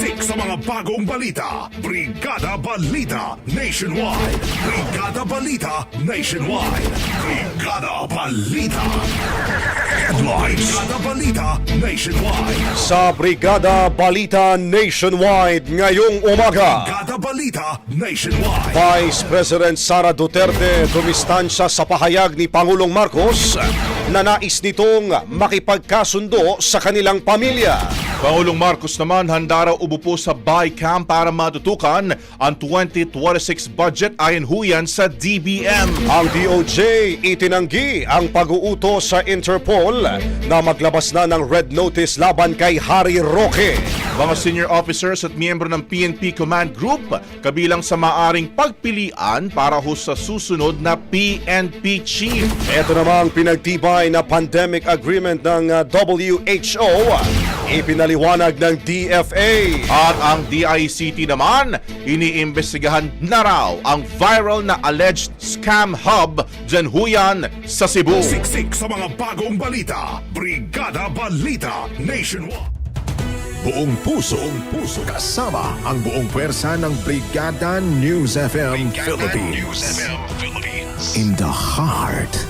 Siksik sa mga bagong balita. Brigada Balita Nationwide. Brigada Balita Nationwide. Brigada Balita. Headlines. Brigada Balita Nationwide. Sa Brigada Balita Nationwide ngayong umaga. Brigada Balita Nationwide. Vice President Sara Duterte dumistansya sa pahayag ni Pangulong Marcos na nais nitong makipagkasundo sa kanilang pamilya. Pangulong Marcos naman handa raw umupo sa BICAM para matutukan ang 2026 budget ayon huyan sa DBM. Ang DOJ itinanggi ang pag-uuto sa Interpol na maglabas na ng red notice laban kay Harry Roque. Mga senior officers at miyembro ng PNP Command Group kabilang sa maaring pagpilian para ho sa susunod na PNP Chief. Ito namang pinagtibay na pandemic agreement ng uh, WHO. Ipinaliwanag ng DFA. At ang DICT naman, iniimbestigahan na raw ang viral na alleged scam hub dyan huyan sa Cebu. Siksik sa mga bagong balita. Brigada Balita Nationwide. Buong puso, buong puso kasama ang buong pwersa ng Brigada News FM Philippines. In the heart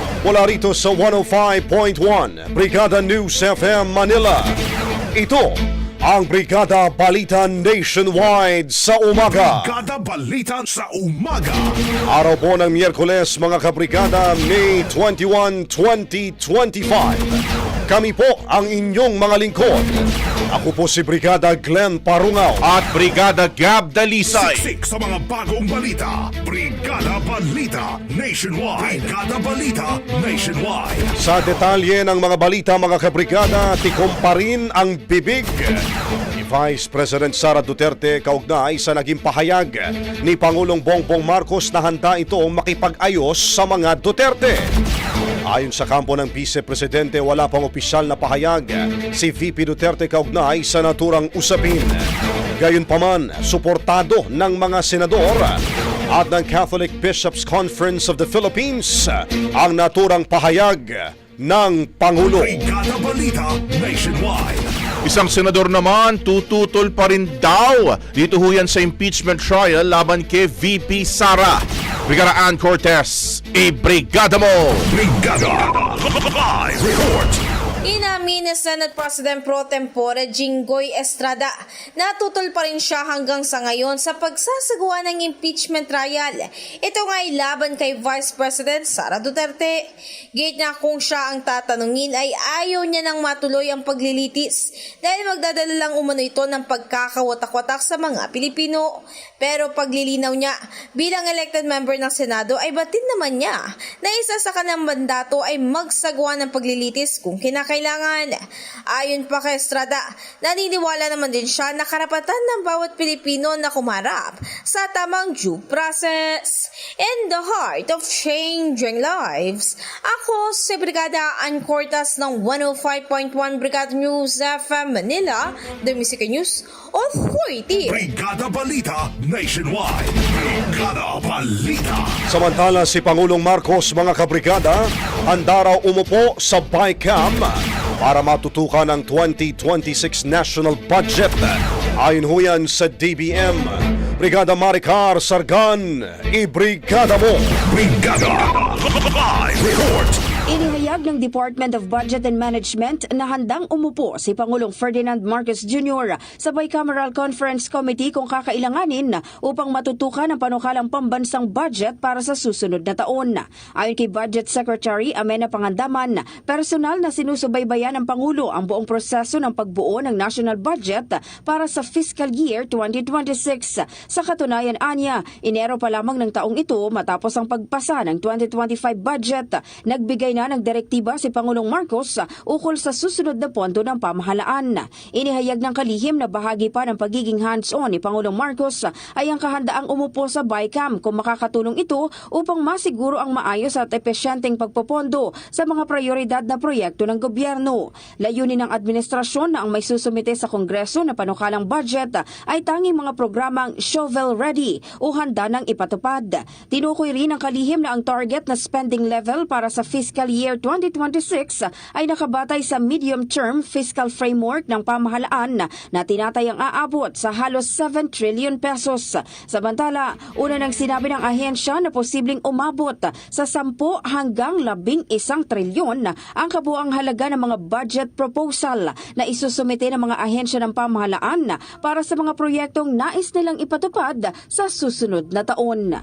Mula rito sa 105.1 Brigada News FM Manila. Ito ang Brigada Balita Nationwide sa umaga. Brigada Balita sa umaga. Araw po ng Miyerkules mga kabrigada, May 21, 2025. Kami po ang inyong mga lingkod. Ako po si Brigada Glenn Parungaw. At Brigada Gab Dalisay. Siksik sa mga bagong balita. Brigada Balita Nationwide. Brigada Balita Nationwide. Sa detalye ng mga balita mga kabrigada, tikom pa rin ang bibig Vice President Sara Duterte kaugnay sa naging pahayag ni Pangulong Bongbong Marcos na handa ito makipag-ayos sa mga Duterte. Ayon sa kampo ng Vice Presidente, wala pang opisyal na pahayag si VP Duterte kaugnay sa naturang usapin. Gayunpaman, suportado ng mga senador at ng Catholic Bishops Conference of the Philippines ang naturang pahayag ng Pangulo. Brigada Balita Nationwide. Isang senador naman, tututol pa rin daw. Dito ho yan sa impeachment trial laban kay VP Sara. Brigada Ann Cortez, i-brigada mo! Brigada Live Report Inamin ni Senate President Pro Tempore Jinggoy Estrada na tutol pa rin siya hanggang sa ngayon sa pagsasagawa ng impeachment trial. Ito nga ay laban kay Vice President Sara Duterte. Gate na kung siya ang tatanungin ay ayaw niya nang matuloy ang paglilitis dahil magdadala lang umano ito ng pagkakawatak-watak sa mga Pilipino. Pero paglilinaw niya bilang elected member ng Senado ay batid naman niya na isa sa kanyang mandato ay magsagawa ng paglilitis kung kinakailangan. Ayon pa kay Estrada, naniniwala naman din siya na karapatan ng bawat Pilipino na kumarap sa tamang due process. In the heart of changing lives, ako si Brigada Ann Cortas ng 105.1 Brigada News FM Manila, The Music News Authority. Brigada Balita Nationwide Brigada Balita Samantala si Pangulong Marcos mga kabrigada, handa raw umupo sa BICAM para matutukan ang 2026 national budget. Ayon ho yan sa DBM. Brigada Maricar Sargan, i-brigada mo! Brigada Live Report Inihayag ng Department of Budget and Management na handang umupo si Pangulong Ferdinand Marcos Jr. sa Bicameral Conference Committee kung kakailanganin upang matutukan ang panukalang pambansang budget para sa susunod na taon. Ayon kay Budget Secretary Amena Pangandaman, personal na sinusubaybayan ng Pangulo ang buong proseso ng pagbuo ng national budget para sa fiscal year 2026. Sa katunayan, Anya, Enero pa lamang ng taong ito matapos ang pagpasa ng 2025 budget. Nagbigay na ng direktiba si Pangulong Marcos ukol sa susunod na pondo ng pamahalaan. Inihayag ng kalihim na bahagi pa ng pagiging hands-on ni Pangulong Marcos ay ang kahandaang umupo sa BICAM kung makakatulong ito upang masiguro ang maayos at epesyenteng pagpopondo sa mga prioridad na proyekto ng gobyerno. Layunin ng administrasyon na ang may susumite sa Kongreso na panukalang budget ay tanging mga programang shovel-ready o handa ng ipatupad. Tinukoy rin ng kalihim na ang target na spending level para sa fiscal year 2026 ay nakabatay sa medium-term fiscal framework ng pamahalaan na tinatayang aabot sa halos 7 trillion pesos. Samantala, una nang sinabi ng ahensya na posibleng umabot sa 10 hanggang 11 trilyon ang kabuang halaga ng mga budget proposal na isusumite ng mga ahensya ng pamahalaan para sa mga proyektong nais nilang ipatupad sa susunod na taon.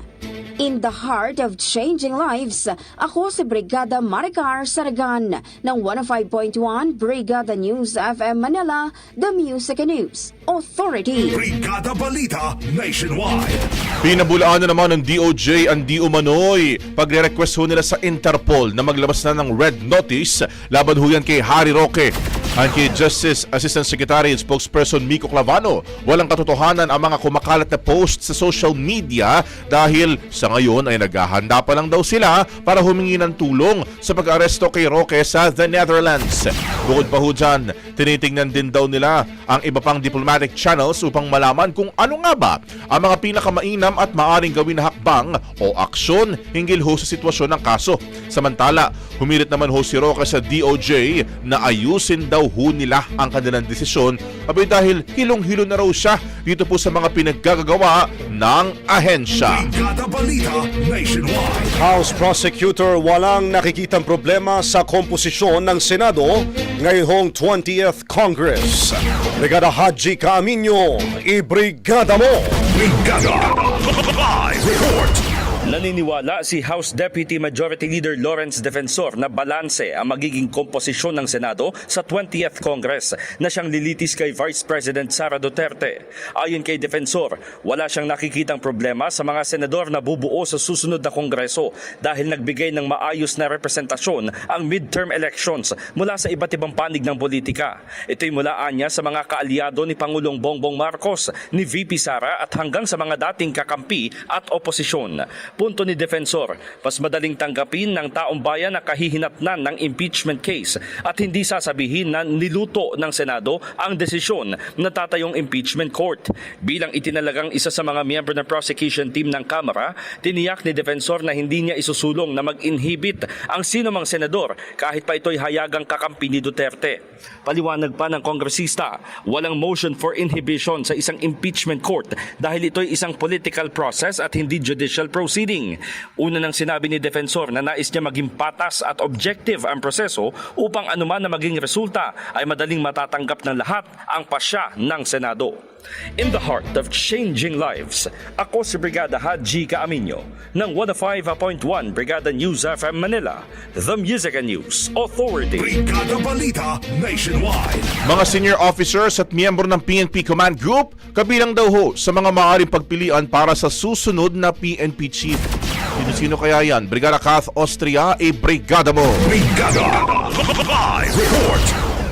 In the heart of changing lives, ako si Brigada Maricar Saragan ng 105.1 Brigada News FM Manila, The Music and News Authority. Brigada Balita Nationwide Pinabulaan na naman ng DOJ ang di umano'y pagre-request ho nila sa Interpol na maglabas na ng red notice laban ho yan kay Harry Roque. Ang kay Justice Assistant Secretary and Spokesperson Miko Clavano, walang katotohanan ang mga kumakalat na post sa social media dahil sa ngayon ay naghahanda pa lang daw sila para humingi ng tulong sa pag-aresto kay Roque sa the Netherlands. Bukod pa ho dyan, tinitingnan din daw nila ang iba pang diplomatic channels upang malaman kung ano nga ba ang mga pinakamainam at maaring gawin na hakbang o aksyon hinggil ho sa sitwasyon ng kaso. Samantala, humirit naman ho si Roque sa DOJ na ayusin daw ho nila ang kanilang desisyon abay dahil hilong-hilo na raw siya dito po sa mga pinaggagawa ng ahensya. House Prosecutor walang nakikitang problema sa komposisyon ng Senado ngayong 20th Congress. Brigada Haji Camino, i-brigada mo! Brigada Live Report Naniniwala si House Deputy Majority Leader Lawrence Defensor na balanse ang magiging komposisyon ng Senado sa 20th Congress na siyang lilitis kay Vice President Sara Duterte. Ayon kay Defensor, wala siyang nakikitang problema sa mga senador na bubuo sa susunod na Kongreso dahil nagbigay ng maayos na representasyon ang midterm elections mula sa iba't ibang panig ng politika. Ito'y mulaan niya sa mga kaalyado ni Pangulong Bongbong Marcos, ni VP Sara at hanggang sa mga dating kakampi at oposisyon. Punto ni Defensor, mas madaling tanggapin ng taong bayan na kahihinatnan ng impeachment case at hindi sasabihin na niluto ng Senado ang desisyon na tatayong impeachment court. Bilang itinalagang isa sa mga miyembro ng prosecution team ng Kamara, tiniyak ni Defensor na hindi niya isusulong na mag-inhibit ang sino mang senador kahit pa ito'y hayagang kakampi ni Duterte. Paliwanag pa ng kongresista, walang motion for inhibition sa isang impeachment court dahil ito'y isang political process at hindi judicial proceeding. Una nang sinabi ni Defensor na nais niya maging patas at objective ang proseso upang anuman na maging resulta ay madaling matatanggap ng lahat ang pasya ng Senado. In the heart of changing lives, ako si Brigada Haji Kaaminyo ng 105.1 Brigada News FM Manila, the Music and News Authority. Brigada Balita Nationwide. Mga senior officers at miyembro ng PNP Command Group kabilang daw ho sa mga maaaring pagpilian para sa susunod na PNP Chief. Sino-sino kaya yan? Brigada Kath Austria, e brigada mo! Brigada Live Report.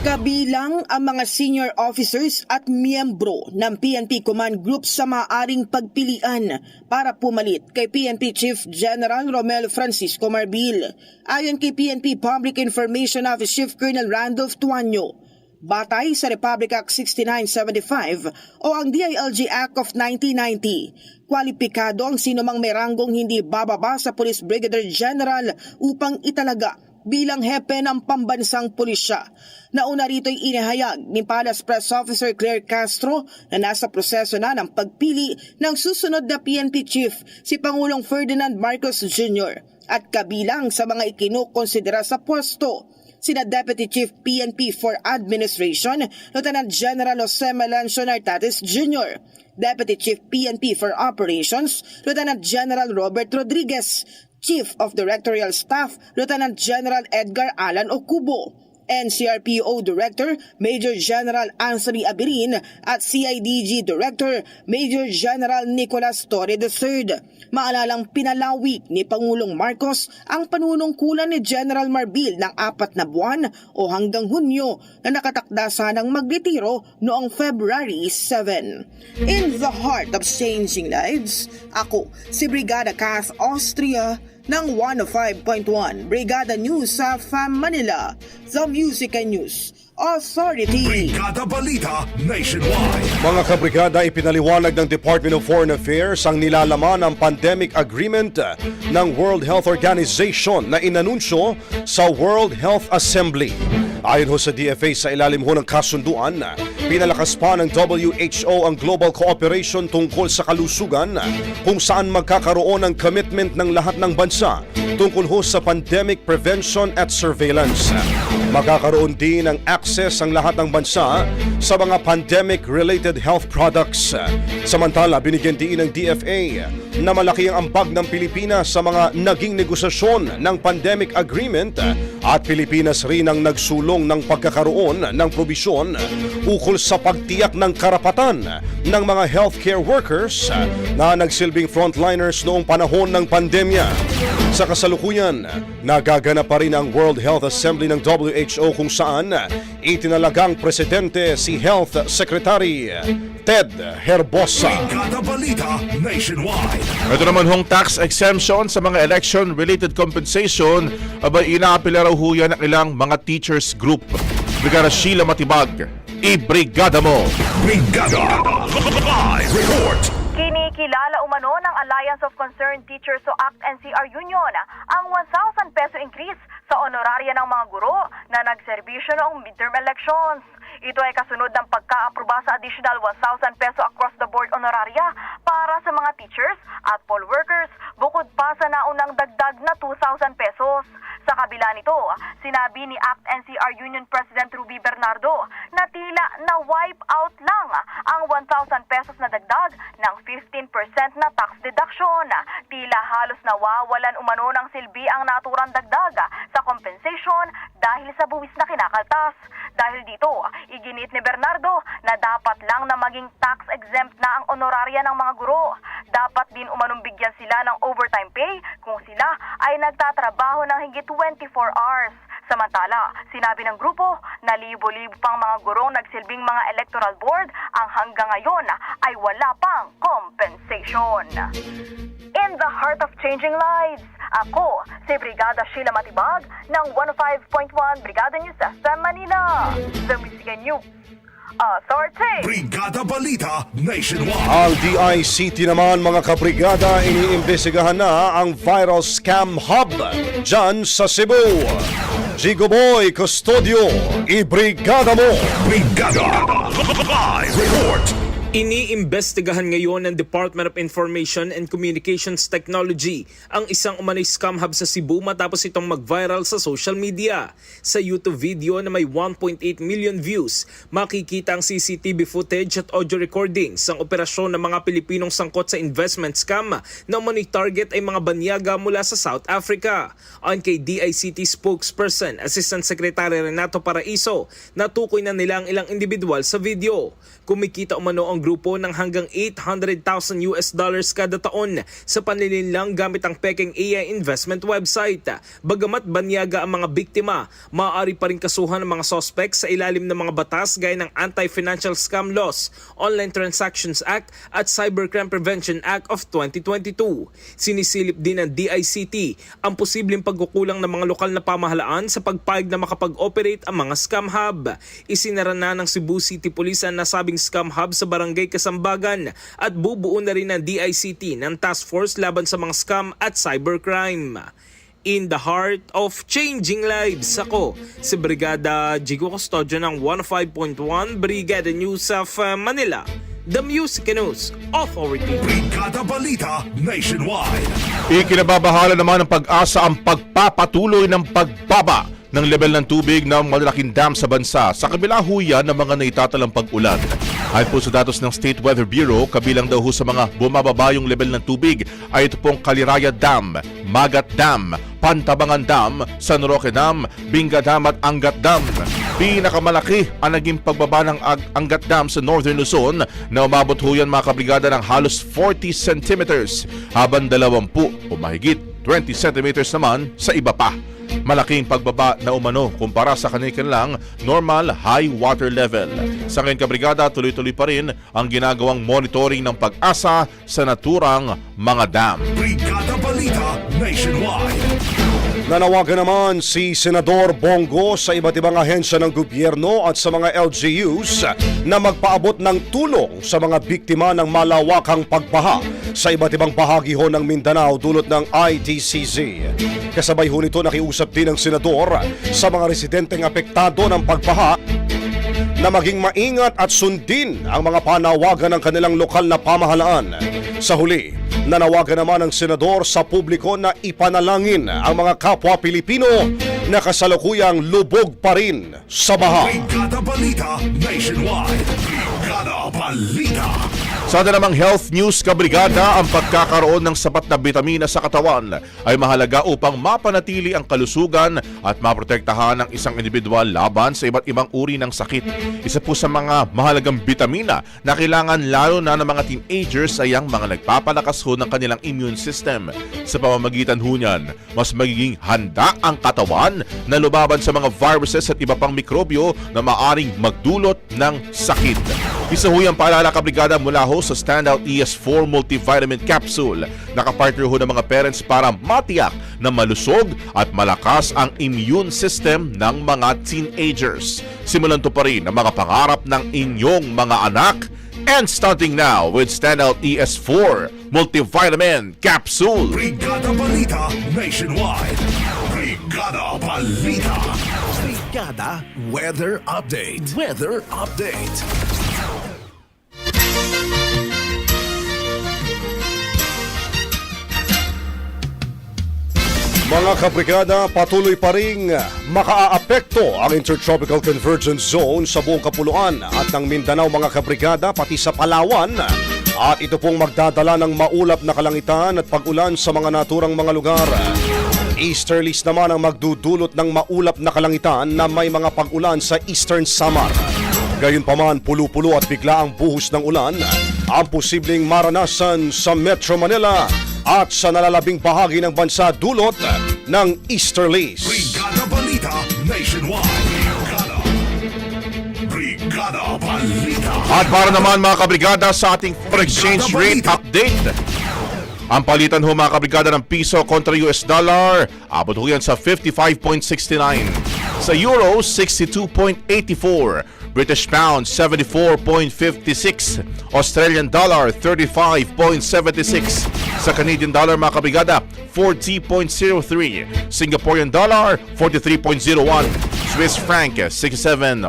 Kabilang ang mga senior officers at miyembro ng PNP Command Group sa maaring pagpilian para pumalit kay PNP Chief General Romel Francisco Marbil. Ayon kay PNP Public Information Office Chief Colonel Randolph Tuanyo, Batay sa Republic Act 6975 o ang DILG Act of 1990, kwalipikado ang sinumang may ranggong hindi bababa sa Police Brigadier General upang italaga bilang hepe ng pambansang pulisya. Nauna rito'y inihayag ni Palace Press Officer Claire Castro na nasa proseso na ng pagpili ng susunod na PNP Chief si Pangulong Ferdinand Marcos Jr. at kabilang sa mga ikinukonsidera sa pwesto sina Deputy Chief PNP for Administration, Lieutenant General Jose Melancio Nartates Jr., Deputy Chief PNP for Operations, Lieutenant General Robert Rodriguez, Chief of Directorial Staff, Lieutenant General Edgar Alan Okubo, NCRPO Director Major General Anthony Abirin at CIDG Director Major General Nicolas Torre III. Maalalang pinalawik ni Pangulong Marcos ang panunungkulan ni General Marbil ng apat na buwan o hanggang Hunyo na nakatakda sanang magretiro noong February 7. In the heart of changing lives, ako si Brigada Kath Austria ng 105.1 Brigada News sa FAM Manila, The Music and News Authority. Brigada Balita Nationwide. Mga kabrigada, ipinaliwanag ng Department of Foreign Affairs ang nilalaman ng pandemic agreement ng World Health Organization na inanunsyo sa World Health Assembly. Ayon ho sa DFA sa ilalim ho ng kasunduan, pinalakas pa ng WHO ang global cooperation tungkol sa kalusugan kung saan magkakaroon ng commitment ng lahat ng bansa tungkol ho sa pandemic prevention at surveillance. Magkakaroon din ng access ang lahat ng bansa sa mga pandemic-related health products. Samantala, binigyan din ng DFA na malaki ang ambag ng Pilipinas sa mga naging negosasyon ng pandemic agreement at Pilipinas rin ang nagsulong ng pagkakaroon ng probisyon ukol sa pagtiyak ng karapatan ng mga healthcare workers na nagsilbing frontliners noong panahon ng pandemya. Sa kasalukuyan, nagaganap pa rin ang World Health Assembly ng WHO kung saan itinalagang presidente si Health Secretary Ted Herbosa. Ito naman hong tax exemption sa mga election-related compensation abay inaapila raw ho yan ng ilang mga teachers group. Brigada Sheila Matibag, i-brigada mo! Brigada Live Report. Kinikilala Alliance of Concerned Teachers o ACT-NCR Union. Ang 1,000 peso increase sa honoraria ng mga guro na nagserbisyo noong midterm elections. Ito ay kasunod ng pagka-aproba sa additional 1,000 peso across the board honoraria para sa mga teachers at poll workers bukod pa sa naunang dagdag na 2,000 pesos. Sa kabila nito, sinabi ni ACT-NCR Union President Ruby Bernardo na tila na wipe out lang ang 1,000 pesos na dagdag ng 15% na tax deduction. Tila halos nawawalan umano ng silbi ang naturang dagdag sa compensation dahil sa buwis na kinakaltas. Dahil dito, iginit ni Bernardo na dapat lang na maging tax exempt na ang honoraria ng mga guro. Dapat din umanong bigyan sila ng overtime pay kung sila ay nagtatrabaho ng higit 24 hours. Samantala, sinabi ng grupo na libo-libo pang mga gurong nagsilbing mga electoral board ang hanggang ngayon ay wala pang compensation. In the heart of changing lives, ako si Brigada Sheila Matibag ng 105.1 Brigada News FM Manila. The Music and News Authority. Brigada Balita Nationwide. Ang DICT naman mga kabrigada iniimbestigahan na ang viral scam hub dyan sa Cebu. Jigo Boy Custodio, ibrigada mo! Brigada Live Report. Iniimbestigahan ngayon ng Department of Information and Communications Technology ang isang umano'y scam hub sa Cebu matapos itong mag-viral sa social media. Sa YouTube video na may 1.8 million views, makikita ang CCTV footage at audio recordings ang operasyon ng mga Pilipinong sangkot sa investment scam na umano'y target ay mga banyaga mula sa South Africa. Ayon kay DICT spokesperson, Assistant Secretary Renato Paraiso, natukoy na nila ang ilang individual sa video. Kumikita umano ang grupo ng hanggang 800,000 US dollars kada taon sa panlilinlang gamit ang peking AI investment website. Bagamat banyaga ang mga biktima, maaari pa rin kasuhan ng mga suspects sa ilalim ng mga batas gaya ng Anti-Financial Scam Laws, Online Transactions Act at Cybercrime Prevention Act of 2022. Sinisilip din ng DICT ang posibleng pagkukulang ng mga lokal na pamahalaan sa pagpayag na makapag-operate ang mga scam hub. Isinara na ng Cebu City Police ang nasabing scam hub sa Barangay Kasambagan at bubuo na rin ng DICT ng task force laban sa mga scam at cybercrime. In the heart of changing lives, ako si Brigada Jigo Custodio ng 105.1 Brigada News of uh, Manila, The Music News Authority. Brigada Balita Nationwide. Ikinababahala naman ng pag-asa ang pagpapatuloy ng pagbaba ng level ng tubig ng malalaking dam sa bansa sa kabila huyan ng mga naitatalang pag-ulan. Ayon po sa datos ng State Weather Bureau, kabilang daw sa mga bumababa yung level ng tubig ay ito pong Kaliraya Dam, Magat Dam, Pantabangan Dam, San Roque Dam, Binga Dam at Angat Dam. Pinakamalaki ang naging pagbaba ng Ag- Angat Dam sa Northern Luzon na umabot ho yan mga kabrigada ng halos 40 centimeters habang 20 o mahigit 20 centimeters naman sa iba pa. Malaking pagbaba na umano kumpara sa kanilang normal high water level. Sa ngayon kabrigada, tuloy-tuloy pa rin ang ginagawang monitoring ng pag-asa sa naturang mga dam. Brigada Balita Nationwide. Nanawagan naman si Senador Bongo sa iba't ibang ahensya ng gobyerno at sa mga LGUs na magpaabot ng tulong sa mga biktima ng malawakang pagbaha sa iba't ibang bahagi ho ng Mindanao dulot ng ITCZ. Kasabay ho nito nakiusap din ang Senador sa mga residenteng apektado ng pagbaha na maging maingat at sundin ang mga panawagan ng kanilang lokal na pamahalaan. Sa huli, nanawagan naman ang senador sa publiko na ipanalangin ang mga kapwa Pilipino na kasalukuyang lubog pa rin sa baha. Brigada Balita Nationwide. Brigada Balita. Sa atin namang health news kabrigada, ang pagkakaroon ng sapat na bitamina sa katawan ay mahalaga upang mapanatili ang kalusugan at maprotektahan ang isang individual laban sa iba't ibang uri ng sakit. Isa po sa mga mahalagang bitamina na kailangan lalo na ng mga teenagers ay ang mga nagpapalakas ho ng kanilang immune system. Sa pamamagitan ho niyan, mas magiging handa ang katawan na lumaban sa mga viruses at iba pang mikrobyo na maaring magdulot ng sakit. Isa ho yung paalala kabrigada mula ho sa Standout ES4 Multivitamin Capsule. Nakapartner ho ng mga parents para matiyak na malusog at malakas ang immune system ng mga teenagers. Simulan to pa rin ang mga pangarap ng inyong mga anak And starting now with Standout ES4 Multivitamin Capsule. Brigada Balita Nationwide. Brigada Balita. Brigada Weather Update. Weather Update. Mga kabrigada, patuloy pa rin makaaapekto ang Intertropical Convergence Zone sa buong Kapuluan at ng Mindanao mga kabrigada pati sa Palawan. At ito pong magdadala ng maulap na kalangitan at pag-ulan sa mga naturang mga lugar. Easterlies naman ang magdudulot ng maulap na kalangitan na may mga pag-ulan sa Eastern Samar. Gayunpaman, pulo-pulo at bigla ang buhos ng ulan ang posibleng maranasan sa Metro Manila at sa nalalabing bahagi ng bansa dulot ng Easterlies. Brigada Balita Nationwide. Brigada. Brigada Balita. At para naman mga kabrigada sa ating foreign exchange rate update. Ang palitan ho mga kabrigada ng piso kontra US dollar, abot ho yan sa 55.69. Sa euro, 62.84. British pound, 74.56. Australian dollar, 35.76. Sa Canadian dollar mga kabrigada, 40.03. Singaporean dollar, 43.01. Swiss franc, 67.15.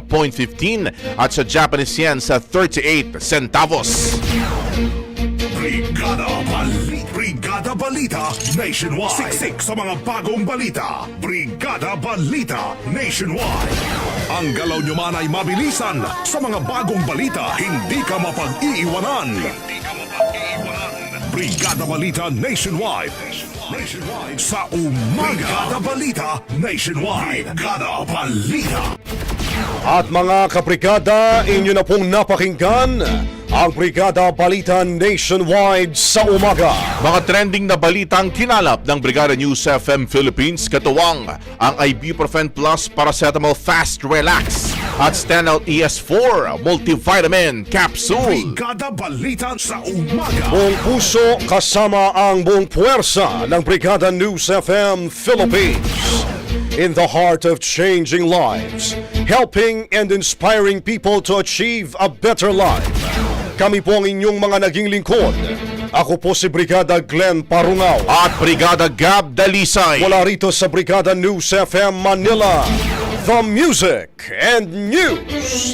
At sa Japanese yen, sa 38 centavos. Brigada Balita. Brigada Balita Nationwide. Siksik sa mga bagong balita. Brigada Balita Nationwide. Ang galaw nyo man ay mabilisan sa mga bagong balita. Hindi ka mapag-iiwanan. Hindi ka mapag-iiwanan. Brigada Balita Nationwide. Nationwide. Sa umaga. Brigada Balita Nationwide. Brigada Balita. At mga kabrigada, inyo na pong napakinggan ang Brigada Balita Nationwide sa umaga. Mga trending na balitang kinalap ng Brigada News FM Philippines katuwang ang Ibuprofen Plus Paracetamol Fast Relax at Standout ES4 Multivitamin Capsule. Brigada Balita sa umaga. Buong puso kasama ang buong puwersa ng Brigada News FM Philippines. In the heart of changing lives, helping and inspiring people to achieve a better life. Kami po ang inyong mga naging lingkod. Ako po si Brigada Glenn Parungaw. At Brigada Gab Dalisay. Mula rito sa Brigada News FM Manila, the music and news